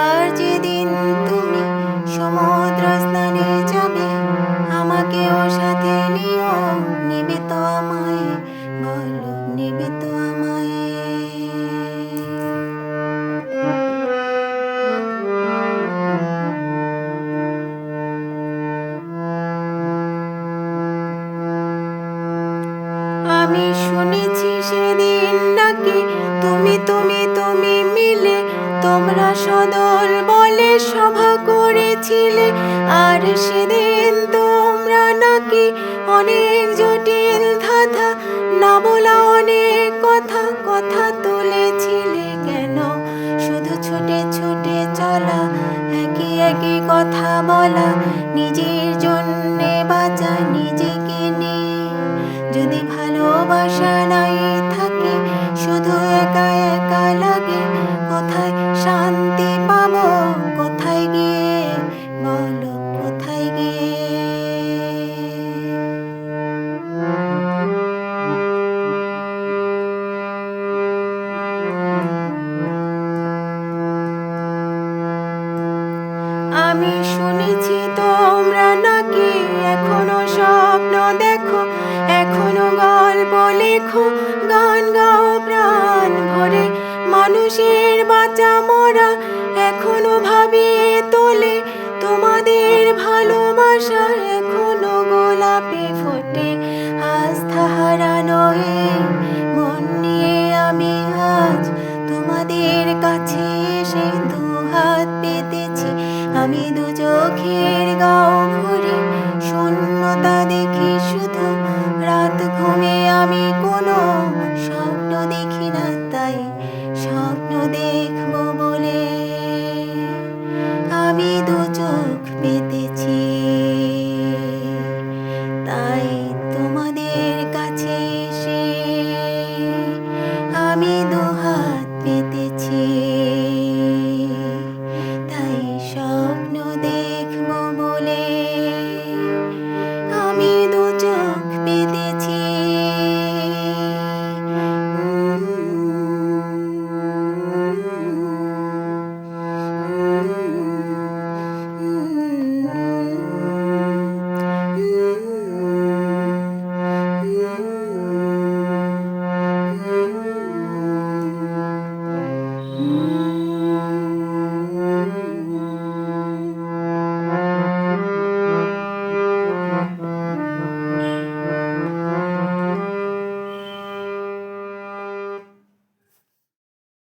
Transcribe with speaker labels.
Speaker 1: আবার যেদিন তুমি সমুদ্র স্নানে যাবে, আমাকেও সাথে নিও। নেবে তো আমায়, বলো, নেবে তো আমি শুনেছি সদল বলে সভা করেছিলে। আর সেদিন তোমরা নাকি অনেক জটিল ধাঁধা না বলা অনেক কথা কথা তুলেছিলে কেন? শুধু ছুটে ছুটে চলা একই একই কথা বলা, নিজের জন্যে বাঁচা, নিজেকে নিয়ে। যদি ভালোবাসা নাই আমি শুনেছি তোমরা নাকি এখনও স্বপ্ন দেখো, এখনও গল্প লেখো, গান গাও, প্রাণ ভরে। মানুষের বাঁচা মরা এখনও ভাবিয়ে তোলে তোমাদের ভালোবাসা।